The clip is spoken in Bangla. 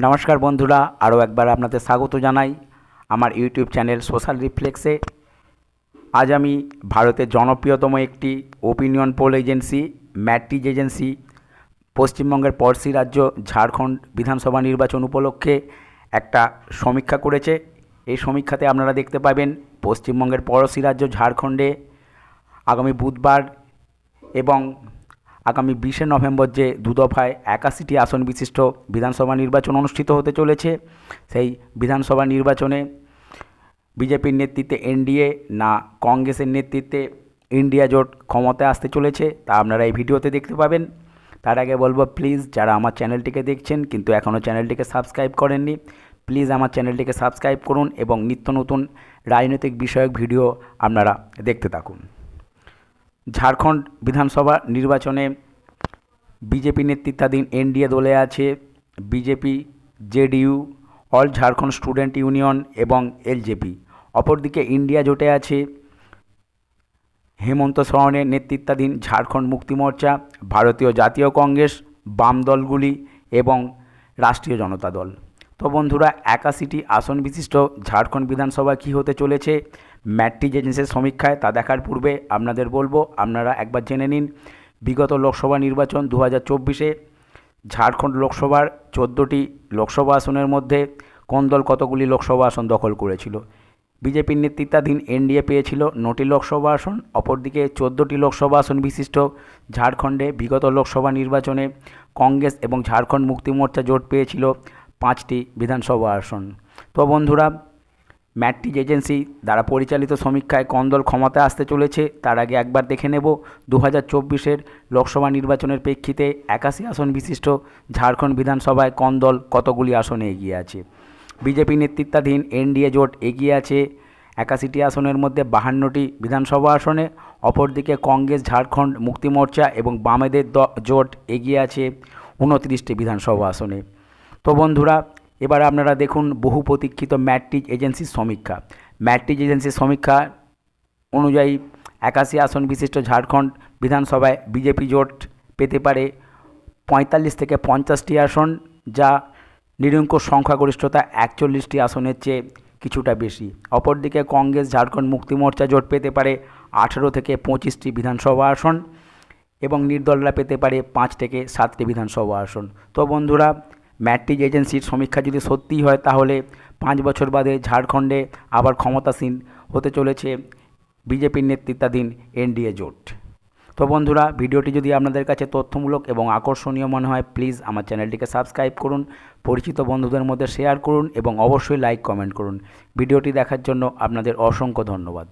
নমস্কার বন্ধুরা, আরও একবার আপনাদের স্বাগত জানাই আমার ইউটিউব চ্যানেল সোশ্যাল রিফ্লেক্সে। আজ আমি ভারতের জনপ্রিয়তম একটি opinion poll agency Matrize agency পশ্চিমবঙ্গের পড়শি রাজ্য ঝাড়খণ্ড বিধানসভা নির্বাচন উপলক্ষে একটা সমীক্ষা করেছে। এই সমীক্ষাতে আপনারা দেখতে পাবেন পশ্চিমবঙ্গের পড়শি রাজ্য ঝাড়খণ্ডে আগামী বুধবার এবং আগামী বিশে নভেম্বর যে দুদফায় একাশিটি আসন বিশিষ্ট বিধানসভা নির্বাচন অনুষ্ঠিত হতে চলেছে, সেই বিধানসভা নির্বাচনে বিজেপির নেতৃত্বে এনডিএ না কংগ্রেসের নেতৃত্বে ইন্ডিয়া জোট ক্ষমতায় আসতে চলেছে, তা আপনারা এই ভিডিওতে দেখতে পাবেন। তার আগে বলব প্লিজ যারা আমার চ্যানেলটিকে দেখছেন কিন্তু এখনও চ্যানেলটিকে সাবস্ক্রাইব করেননি প্লিজ আমার চ্যানেলটিকে সাবস্ক্রাইব করুন এবং নিত্য নতুন রাজনৈতিক বিষয়ক ভিডিও আপনারা দেখতে থাকুন। ঝাড়খণ্ড বিধানসভা নির্বাচনে বিজেপি নেতৃত্বাধীন এনডিএ দলে আছে BJP, JDU, All Jharkhand Student Union এবং এলজেপি। অপরদিকে ইন্ডিয়া জোটে আছে হেমন্ত সোরেনের নেতৃত্বাধীন ঝাড়খণ্ড মুক্তি মোর্চা, ভারতীয় জাতীয় কংগ্রেস, বাম দলগুলি এবং রাষ্ট্রীয় জনতা দল। তো বন্ধুরা একাশিটি আসন বিশিষ্ট ঝাড়খণ্ড বিধানসভা কী হতে চলেছে? ম্যাট্রিজ এজেন্সির সমীক্ষায় তা দেখার পূর্বে আপনাদের বলব, আপনারা একবার জেনে নিন। বিগত লোকসভা নির্বাচন দু হাজার চব্বিশে ঝাড়খণ্ড লোকসভার চোদ্দোটি লোকসভা আসনের মধ্যে কোন দল কতগুলি লোকসভা আসন দখল করেছিল? বিজেপির নেতৃত্বাধীন এনডিএ পেয়েছিল নটি লোকসভা আসন, অপরদিকে চোদ্দোটি লোকসভা আসন বিশিষ্ট ঝাড়খণ্ডে বিগত লোকসভা নির্বাচনে কংগ্রেস এবং ঝাড়খণ্ড মুক্তি মোর্চা জোট পেয়েছিল পাঁচটি বিধানসভা আসন। তো বন্ধুরা ম্যাট্রিজ এজেন্সি দ্বারা পরিচালিত সমীক্ষায় কোন দল ক্ষমতায় আসতে চলেছে তার আগে একবার দেখে নেব। দু হাজার চব্বিশের লোকসভা নির্বাচনের প্রেক্ষিতে একাশি আসন বিশিষ্ট ঝাড়খণ্ড বিধানসভায় কোন দল কতগুলি আসনে এগিয়ে আছে? বিজেপি নেতৃত্বাধীন এনডিএ জোট এগিয়ে আছে একাশিটি আসনের মধ্যে বাহান্নটি বিধানসভা আসনে, অপরদিকে কংগ্রেস, ঝাড়খণ্ড, মুক্তি মোর্চা এবং বামেদের জোট এগিয়ে আছে উনত্রিশটি বিধানসভা আসনে। তো বন্ধুরা, এবার আপনারা দেখুন বহু প্রতীক্ষিত ম্যাট্রিজ এজেন্সির সমীক্ষা। ম্যাট্রিজ এজেন্সির সমীক্ষা অনুযায়ী একাশি আসন বিশিষ্ট ঝাড়খণ্ড বিধানসভায় বিজেপি জোট পেতে পারে পঁয়তাল্লিশ থেকে পঞ্চাশটি আসন, যা নিরঙ্কুশ সংখ্যাগরিষ্ঠতা একচল্লিশটি আসনের চেয়ে কিছুটা বেশি। অপরদিকে কংগ্রেস ঝাড়খণ্ড মুক্তি মোর্চা জোট পেতে পারে আঠেরো থেকে পঁচিশটি বিধানসভা আসন এবং নির্দলরা পেতে পারে পাঁচ থেকে সাতটি বিধানসভা আসন। তো বন্ধুরা ম্যাট্রিজ এজেন্সির সমীক্ষা যদি সত্যিই হয়, তাহলে পাঁচ বছর বাদে ঝাড়খণ্ডে আবার ক্ষমতাসীন হতে চলেছে বিজেপির নেতৃত্বাধীন এনডিএ জোট। তো বন্ধুরা, ভিডিওটি যদি আপনাদের কাছে তথ্যমূলক এবং আকর্ষণীয় মনে হয়, প্লিজ আমার চ্যানেলটিকে সাবস্ক্রাইব করুন, পরিচিত বন্ধুদের মধ্যে শেয়ার করুন এবং অবশ্যই লাইক, কমেন্ট করুন। ভিডিওটি দেখার জন্য আপনাদের অসংখ্য ধন্যবাদ।